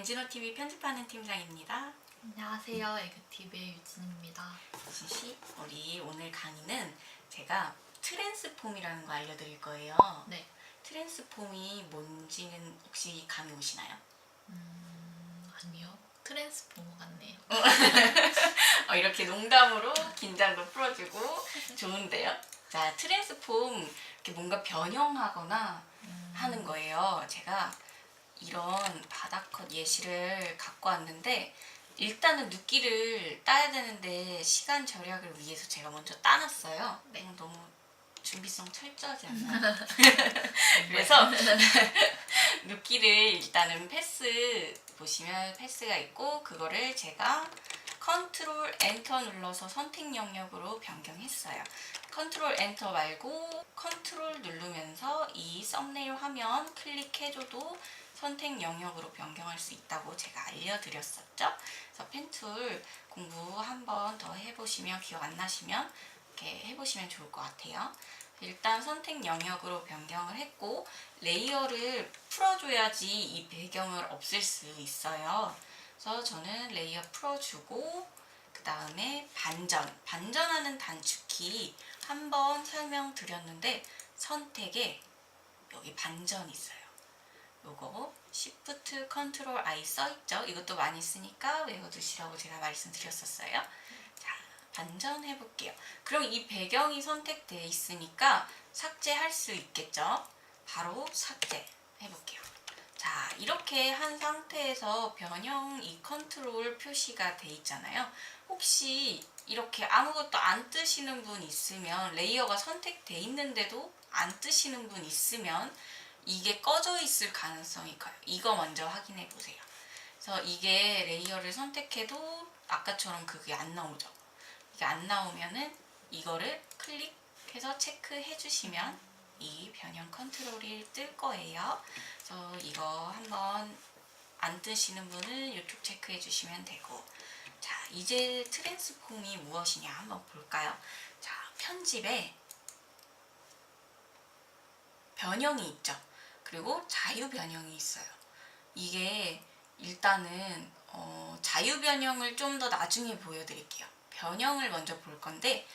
엔지노 TV 편집하는 팀장입니다. 안녕하세요. 에그티브의 유진입니다. 지시 우리 오늘 강의는 제가 트랜스폼이라는 거 알려드릴 거예요. 네. 트랜스폼이 뭔지는 혹시 감이 오시나요? 음, 아니요. 트랜스포머 같네요. 어, 이렇게 농담으로 긴장도 풀어주고 좋은데요. 자, 트랜스폼 이렇게 뭔가 변형하거나 음, 하는 거예요. 제가 이런 바닥컷 예시를 갖고 왔는데 일단은 눕기를 따야 되는데 시간 절약을 위해서 제가 먼저 따놨어요. 네. 어, 너무 준비성 철저하지 않나요? 그래서 눕기를 일단은 패스 보시면 패스가 있고 그거를 제가 컨트롤 엔터 눌러서 선택 영역으로 변경했어요. 컨트롤 엔터 말고 컨트롤 누르면서 이 썸네일 화면 클릭해줘도 선택 영역으로 변경할 수 있다고 제가 알려드렸었죠. 그래서 펜툴 공부 한번 더 해보시면 기억 안 나시면 이렇게 해보시면 좋을 것 같아요. 일단 선택 영역으로 변경을 했고 레이어를 풀어줘야지 이 배경을 없앨 수 있어요. 그래서 저는 레이어 풀어주고 그 다음에 반전, 반전하는 단축키 한번 설명드렸는데 선택에 여기 반전 있어요. 요거 Shift Ctrl I 써있죠? 이것도 많이 쓰니까 외워두시라고 제가 말씀드렸었어요. 자, 반전 해 볼게요. 그럼 이 배경이 선택되어 있으니까 삭제할 수 있겠죠? 바로 삭제 해 볼게요. 자, 이렇게 한 상태에서 변형 이 컨트롤 표시가 돼 있잖아요. 혹시 이렇게 아무것도 안 뜨시는 분 있으면 레이어가 선택돼 있는데도 안 뜨시는 분 있으면 이게 꺼져 있을 가능성이 커요. 이거 먼저 확인해 보세요. 그래서 이게 레이어를 선택해도 아까처럼 그게 안 나오죠. 이게 안 나오면은 이거를 클릭해서 체크해 주시면 이 변형 컨트롤이 뜰 거예요. 그래서 이거 한번 안 뜨시는 분은 이쪽 체크해 주시면 되고 자 이제 트랜스폼이 무엇이냐 한번 볼까요? 자 편집에 변형이 있죠. 그리고 자유 변형이 있어요. 이게 일단은 어, 자유 변형을 좀 더 나중에 보여드릴게요. 변형을 먼저 볼 건데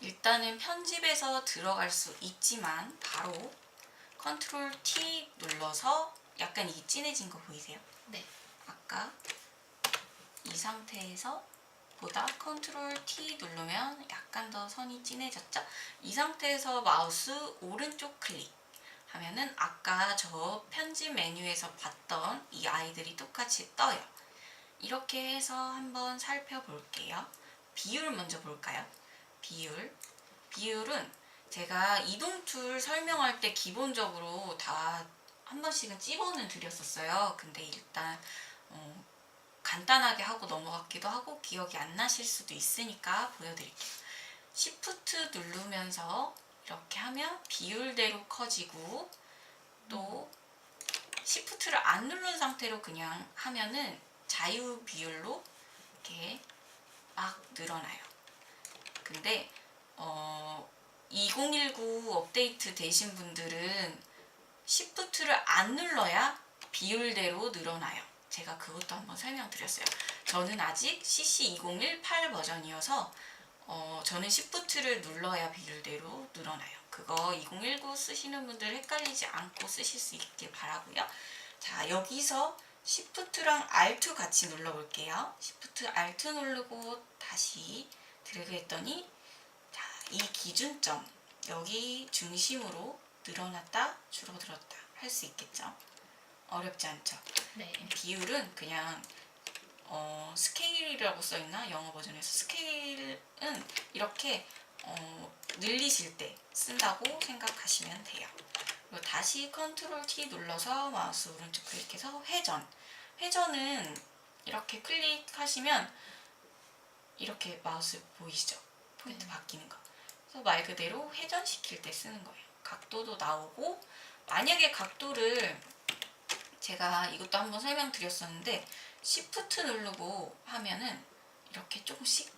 일단은 편집에서 들어갈 수 있지만 바로 컨트롤 T 눌러서 약간 이 진해진 거 보이세요? 네. 아까 이 상태에서 보다 컨트롤 T 누르면 약간 더 선이 진해졌죠? 이 상태에서 마우스 오른쪽 클릭 하면은 아까 저 편집 메뉴에서 봤던 이 아이들이 똑같이 떠요. 이렇게 해서 한번 살펴볼게요. 비율 먼저 볼까요? 비율. 비율은 제가 이동 툴 설명할 때 기본적으로 다 한 번씩은 찝어는 드렸었어요. 근데 일단 어, 간단하게 하고 넘어갔기도 하고 기억이 안 나실 수도 있으니까 보여드릴게요. Shift 누르면서 이렇게 하면 비율대로 커지고 또 Shift를 안 누른 상태로 그냥 하면은 자유 비율로 이렇게 막 늘어나요. 근데 어, 2019 업데이트 되신 분들은 Shift를 안 눌러야 비율대로 늘어나요. 제가 그것도 한번 설명드렸어요. 저는 아직 CC201 8 버전이어서 어, 저는 Shift를 눌러야 비율대로 늘어나요. 그거 2019 쓰시는 분들 헷갈리지 않고 쓰실 수 있길 바라고요. 자, 여기서 Shift랑 Alt 같이 눌러볼게요. Shift Alt 누르고 다시 드래그 했더니 자, 이 기준점 여기 중심으로 늘어났다 줄어들었다 할 수 있겠죠. 어렵지 않죠. 네. 비율은 그냥 어, 스케일이라고 써있나 영어 버전에서 스케일은 이렇게 어, 늘리실 때 쓴다고 생각하시면 돼요. 그리고 다시 컨트롤 T 눌러서 마우스 오른쪽 클릭해서 회전. 회전은 이렇게 클릭하시면 이렇게 마우스 보이시죠? 포인트 네. 바뀌는 거. 그래서 말 그대로 회전시킬 때 쓰는 거예요. 각도도 나오고 만약에 각도를 제가 이것도 한번 설명드렸었는데 Shift 누르고 하면은 이렇게 조금씩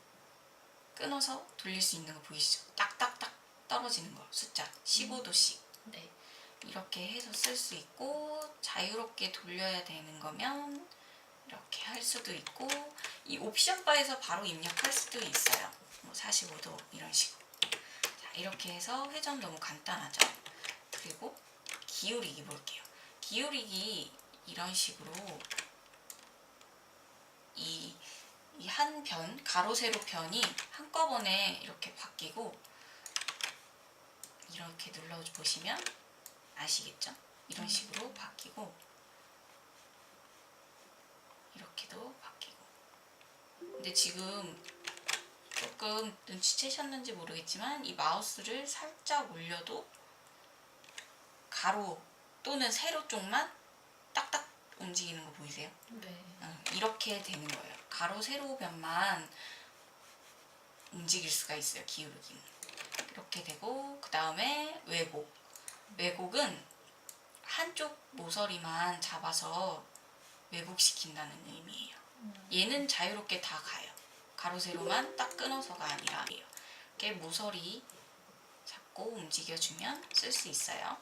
끊어서 돌릴 수 있는 거 보이시죠? 딱딱딱 떨어지는 거 숫자 15도씩 네. 이렇게 해서 쓸 수 있고 자유롭게 돌려야 되는 거면 이렇게 할 수도 있고 이 옵션 바에서 바로 입력할 수도 있어요. 뭐 45도 이런 식으로. 자, 이렇게 해서 회전 너무 간단하죠. 그리고 기울이기 볼게요. 기울이기 이런 식으로 이 이한 변, 가로 세로 변이 한꺼번에 이렇게 바뀌고 이렇게 눌러 보시면 아시겠죠? 이런 식으로 바뀌고 이렇게도 바뀌고 근데 지금 조금 눈치채셨는지 모르겠지만 이 마우스를 살짝 올려도 가로 또는 세로 쪽만 딱딱 움직이는 거 보이세요? 네. 어, 이렇게 되는 거예요. 가로 세로 변만 움직일 수가 있어요. 기울기는 이렇게 되고 그 다음에 왜곡. 왜곡은 한쪽 모서리만 잡아서 왜곡시킨다는 의미예요. 얘는 자유롭게 다 가요. 가로 세로만 딱 끊어서가 아니라 이렇게 모서리 잡고 움직여주면 쓸 수 있어요.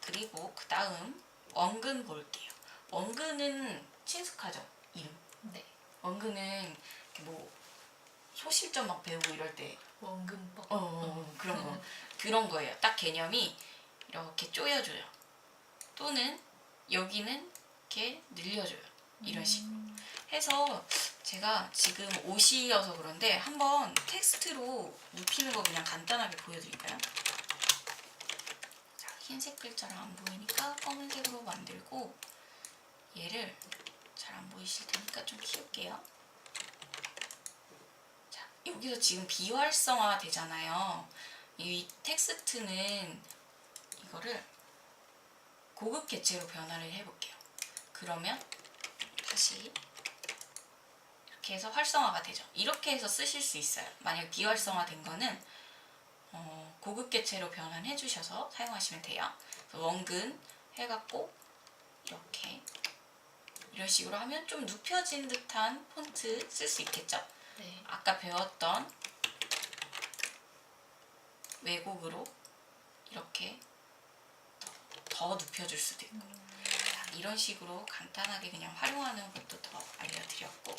그리고 그 다음 원근 볼게요. 원근은 친숙하죠? 이름. 네. 원근은 뭐 소실점 막 배우고 이럴 때 원근법. 어, 어, 그런 거 그런 거예요. 딱 개념이 이렇게 쪼여줘요. 또는 여기는 이렇게 늘려줘요. 이런 식으로 해서 제가 지금 옷이어서 그런데 한번 텍스트로 눕히는 거 그냥 간단하게 보여드릴까요? 자, 흰색 글자를 안 보이니까 검은색으로 만들고 얘를 잘 안 보이실 테니까 좀 키울게요. 자, 여기서 지금 비활성화 되잖아요. 이 텍스트는 이거를 고급 개체로 변화를 해볼게요. 그러면 다시 이렇게 해서 활성화가 되죠. 이렇게 해서 쓰실 수 있어요. 만약 비활성화 된 거는 어, 고급 개체로 변환해 주셔서 사용하시면 돼요. 원근 해갖고 이렇게 이런 식으로 하면 좀 눕혀진 듯한 폰트 쓸 수 있겠죠. 네. 아까 배웠던 왜곡으로 이렇게 더, 더 눕혀줄 수도 있고 자, 이런 식으로 간단하게 그냥 활용하는 것도 더 알려드렸고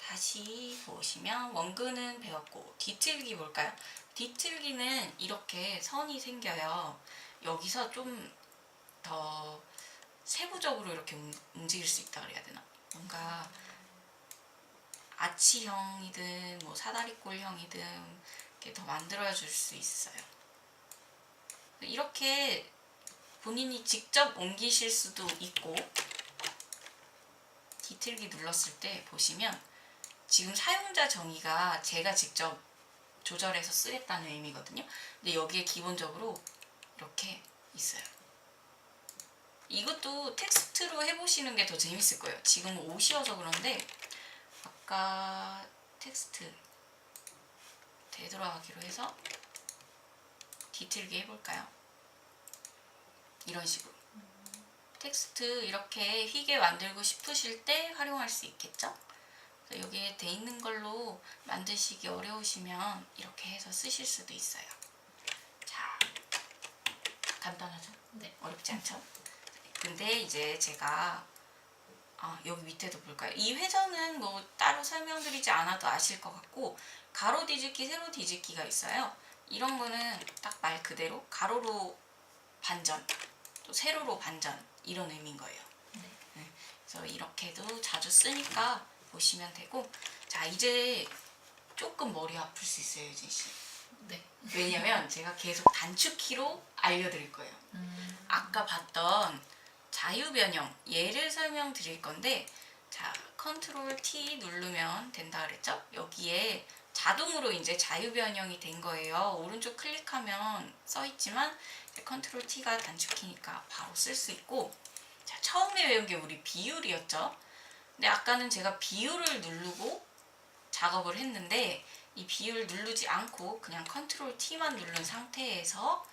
다시 보시면 원근은 배웠고 뒤틀기 볼까요? 뒤틀기는 이렇게 선이 생겨요. 여기서 좀 더 세부적으로 이렇게 움- 움직일 수 있다 그래야 되나? 뭔가 아치형이든 뭐 사다리꼴형이든 이렇게 더 만들어 줄 수 있어요. 이렇게 본인이 직접 옮기실 수도 있고 뒤틀기 눌렀을 때 보시면 지금 사용자 정의가 제가 직접 조절해서 쓰겠다는 의미거든요. 근데 여기에 기본적으로 이렇게 있어요. 이것도 텍스트로 해보시는 게 더 재밌을 거예요. 지금 옷이어서 그런데 아까 텍스트 되돌아가기로 해서 뒤틀기 해볼까요? 이런 식으로 텍스트 이렇게 휘게 만들고 싶으실 때 활용할 수 있겠죠? 여기에 돼 있는 걸로 만드시기 어려우시면 이렇게 해서 쓰실 수도 있어요. 자, 간단하죠? 네. 어렵지 않죠? 근데 이제 제가 아, 여기 밑에도 볼까요? 이 회전은 뭐 따로 설명드리지 않아도 아실 것 같고 가로 뒤집기, 세로 뒤집기가 있어요. 이런 거는 딱 말 그대로 가로로 반전, 또 세로로 반전 이런 의미인 거예요. 네. 그래서 이렇게도 자주 쓰니까 보시면 되고 자 이제 조금 머리 아플 수 있어요, 유진 씨. 네. 왜냐면 제가 계속 단축키로 알려드릴 거예요. 음. 아까 봤던 자유변형 얘를 설명드릴 건데 자 컨트롤 T 누르면 된다 그랬죠? 여기에 자동으로 이제 자유 변형이 된 거예요. 오른쪽 클릭하면 써 있지만 컨트롤 T가 단축키니까 바로 쓸 수 있고 자 처음에 외운 게 우리 비율이었죠. 근데 아까는 제가 비율을 누르고 작업을 했는데 이 비율 누르지 않고 그냥 컨트롤 T만 누른 상태에서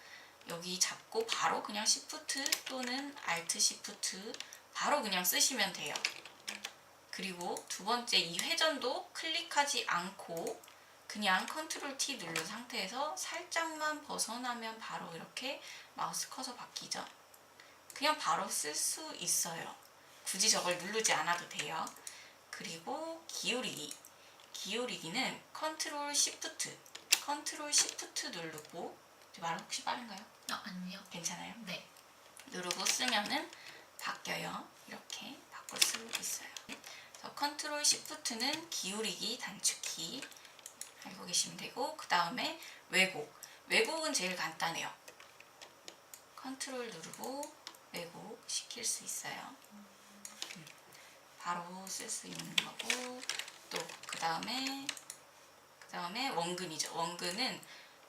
여기 잡고 바로 그냥 Shift 또는 Alt Shift 바로 그냥 쓰시면 돼요. 그리고 두 번째 이 회전도 클릭하지 않고 그냥 컨트롤 T 누른 상태에서 살짝만 벗어나면 바로 이렇게 마우스 커서 바뀌죠. 그냥 바로 쓸 수 있어요. 굳이 저걸 누르지 않아도 돼요. 그리고 기울이기. 기울이기는 컨트롤 시프트. 컨트롤 시프트 누르고 제말 혹시 빠른가요? 아, 아니요. 괜찮아요? 네. 누르고 쓰면은 바뀌어요. 이렇게 바꿀 수 있어요. 그래서 컨트롤 시프트는 기울이기 단축키 알고 계시면 되고 그 다음에 왜곡. 왜곡은 제일 간단해요. 컨트롤 누르고 왜곡 시킬 수 있어요. 음, 바로 쓸 수 있는 거고 또 그 다음에 그 다음에 원근이죠. 원근은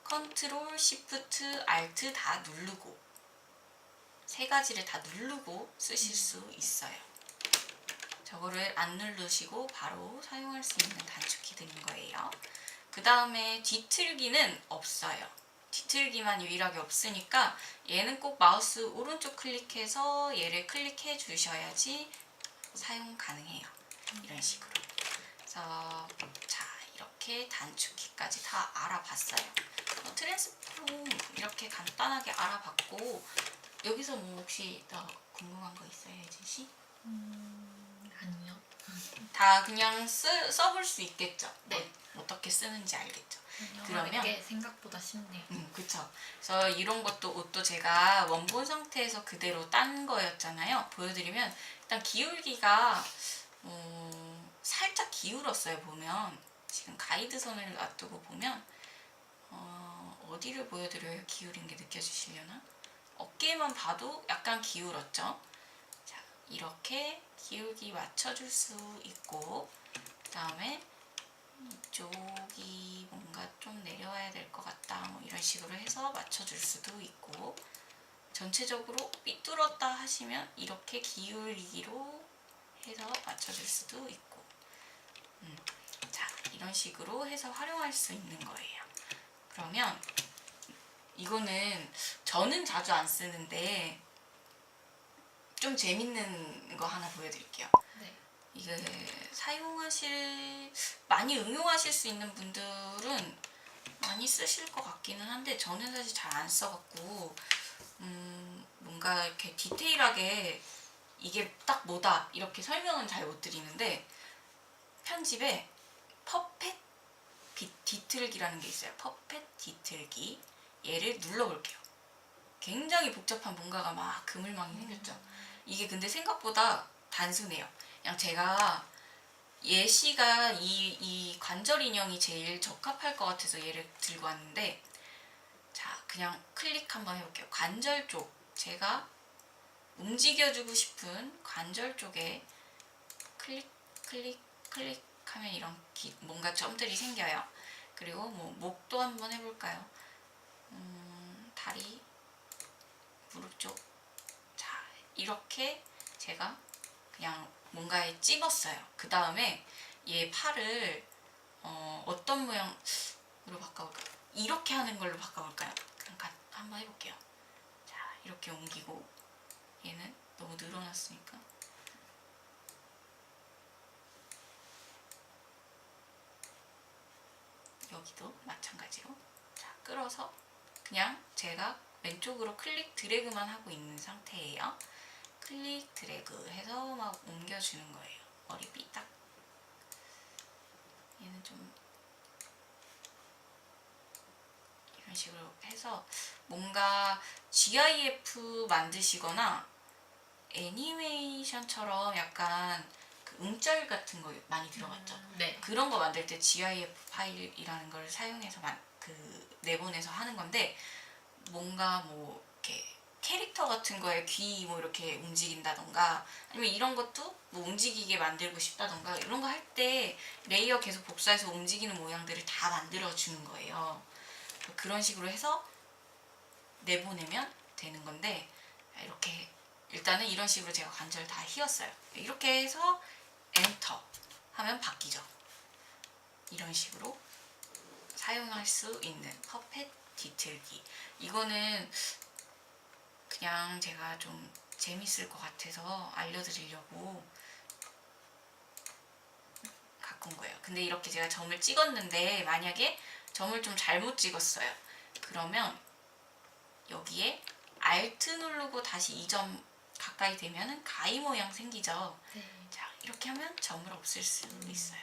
컨트롤 시프트 알트 다 누르고 세 가지를 다 누르고 쓰실 수 있어요. 저거를 안 누르시고 바로 사용할 수 있는 단축키 드린 거예요. 그 다음에 뒤틀기는 없어요. 뒤틀기만 유일하게 없으니까 얘는 꼭 마우스 오른쪽 클릭해서 얘를 클릭해 주셔야지 사용 가능해요. 이런 식으로. 그래서 자 이렇게 단축키까지 다 알아봤어요. 어, 트랜스폼 이렇게 간단하게 알아봤고 여기서 뭐 혹시 더 궁금한 거 있어요, 혜진 씨? 다 그냥 쓰, 써볼 수 있겠죠? 네. 뭐, 어떻게 쓰는지 알겠죠? 그러면 이게 생각보다 쉽네요. 음, 그쵸. 그래서 이런 것도 옷도 제가 원본 상태에서 그대로 딴 거였잖아요. 보여드리면 일단 기울기가 어, 살짝 기울었어요. 보면 지금 가이드선을 놔두고 보면 어, 어디를 보여드려야 기울인 게 느껴지시려나? 어깨만 봐도 약간 기울었죠. 자, 이렇게 기울기 맞춰줄 수 있고 그 다음에 이쪽이 뭔가 좀 내려와야 될 것 같다 뭐 이런 식으로 해서 맞춰줄 수도 있고 전체적으로 삐뚤었다 하시면 이렇게 기울이기로 해서 맞춰줄 수도 있고 음, 자 이런 식으로 해서 활용할 수 있는 거예요. 그러면 이거는 저는 자주 안 쓰는데 좀 재밌는 거 하나 보여드릴게요 네. 이게 사용하실 많이 응용하실 수 있는 분들은 많이 쓰실 것 같기는 한데 저는 사실 잘 안 써갖고 음 뭔가 이렇게 디테일하게 이게 딱 뭐다 이렇게 설명은 잘 못 드리는데 편집에 퍼펫 비- 뒤틀기라는 게 있어요. 퍼펫 뒤틀기 얘를 눌러볼게요. 굉장히 복잡한 뭔가가 막 그물망이 생겼죠. 이게 근데 생각보다 단순해요. 그냥 제가 예시가 이, 이 관절 인형이 제일 적합할 것 같아서 얘를 들고 왔는데 자 그냥 클릭 한번 해볼게요. 관절 쪽 제가 움직여주고 싶은 관절 쪽에 클릭 클릭 클릭 하면 이런 기- 뭔가 점들이 생겨요. 그리고 뭐 목도 한번 해볼까요? 음, 다리 무릎 쪽. 자 이렇게 제가 그냥 뭔가에 찝었어요. 그 다음에 얘 팔을 어, 어떤 모양으로 바꿔볼까요? 이렇게 하는 걸로 바꿔볼까요? 가, 한번 해볼게요. 자, 이렇게 옮기고 얘는 너무 늘어났으니까 여기도 마찬가지로 자, 끌어서 그냥 제가 왼쪽으로 클릭 드래그만 하고 있는 상태예요. 클릭 드래그 해서 막 옮겨주는 거예요. 머리빗 딱. 얘는 좀 이런 식으로 해서 뭔가 GIF 만드시거나 애니메이션처럼 약간 그 음절 같은 거 많이 들어봤죠. 음, 네. 그런 거 만들 때 GIF 파일이라는 걸 사용해서 만, 그 내보내서 하는 건데 뭔가 뭐 이렇게 캐릭터 같은 거에 귀 뭐 이렇게 움직인다던가 아니면 이런 것도 뭐 움직이게 만들고 싶다던가 이런 거 할 때 레이어 계속 복사해서 움직이는 모양들을 다 만들어 주는 거예요. 그런 식으로 해서 내보내면 되는 건데 이렇게 일단은 이런 식으로 제가 관절 다 휘었어요. 이렇게 해서 엔터 하면 바뀌죠. 이런 식으로 사용할 수 있는 퍼펫 뒤틀기. 이거는 그냥 제가 좀 재밌을 것 같아서 알려드리려고 온 거예요. 근데 이렇게 제가 점을 찍었는데 만약에 점을 좀 잘못 찍었어요. 그러면 여기에 Alt 누르고 다시 이 점 가까이 되면은 가위 모양 생기죠. 네. 자 이렇게 하면 점을 없앨 수 있어요.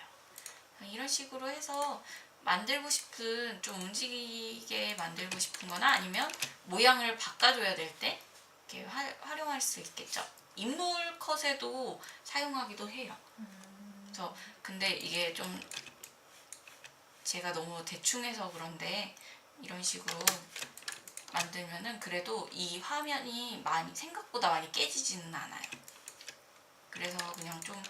이런 식으로 해서 만들고 싶은 좀 움직이게 만들고 싶은 거나 아니면 모양을 바꿔줘야 될 때 이렇게 화, 활용할 수 있겠죠. 인물 컷에도 사용하기도 해요. 그래서 근데 이게 좀 제가 너무 대충 해서 그런데 이런 식으로 만들면은 그래도 이 화면이 많이 생각보다 많이 깨지지는 않아요. 그래서 그냥 좀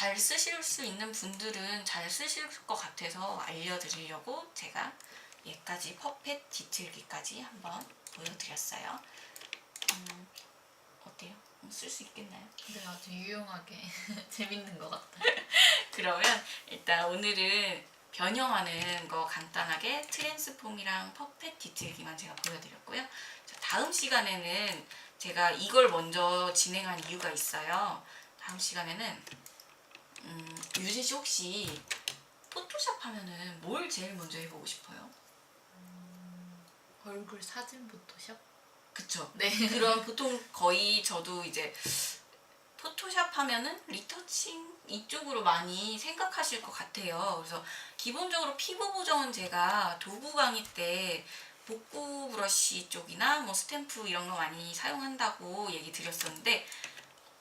잘 쓰실 수 있는 분들은 잘 쓰실 것 같아서 알려드리려고 제가 얘까지 퍼펫 뒤틀기까지 한번 보여드렸어요. 음, 어때요? 쓸 수 있겠나요? 근데 아주 유용하게 재밌는 것 같아요. 그러면 일단 오늘은 변형하는 거 간단하게 트랜스폼이랑 퍼펫 디테일기만 제가 보여드렸고요. 자, 다음 시간에는 제가 이걸 먼저 진행한 이유가 있어요. 다음 시간에는 음, 유진 씨 혹시 포토샵 하면은 뭘 제일 먼저 해보고 싶어요? 얼굴 사진 포토샵? 그쵸? 네. 그럼 보통 거의 저도 이제 포토샵 하면은 리터칭 이쪽으로 많이 생각하실 것 같아요. 그래서 기본적으로 피부 보정은 제가 도구 강의 때 복구 브러쉬 쪽이나 뭐 스탬프 이런 거 많이 사용한다고 얘기 드렸었는데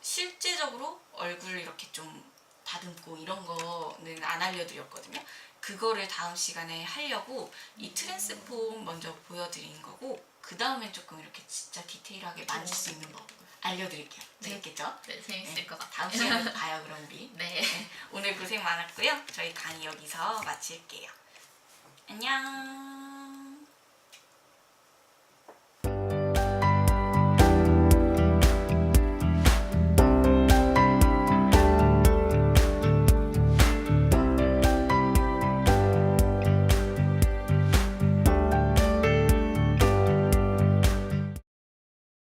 실제적으로 얼굴 이렇게 좀 다듬고 이런 거는 안 알려드렸거든요. 그거를 다음 시간에 하려고 이 트랜스폼 먼저 보여드리는 거고 그 다음에 조금 이렇게 진짜 디테일하게 만질 수 있는 법 알려드릴게요. 재밌겠죠? 네, 재밌을 네. 것 같아요. 다음 시간에 봐요 그럼 우리. 네. 오늘 고생 많았고요. 저희 강의 여기서 마칠게요. 안녕.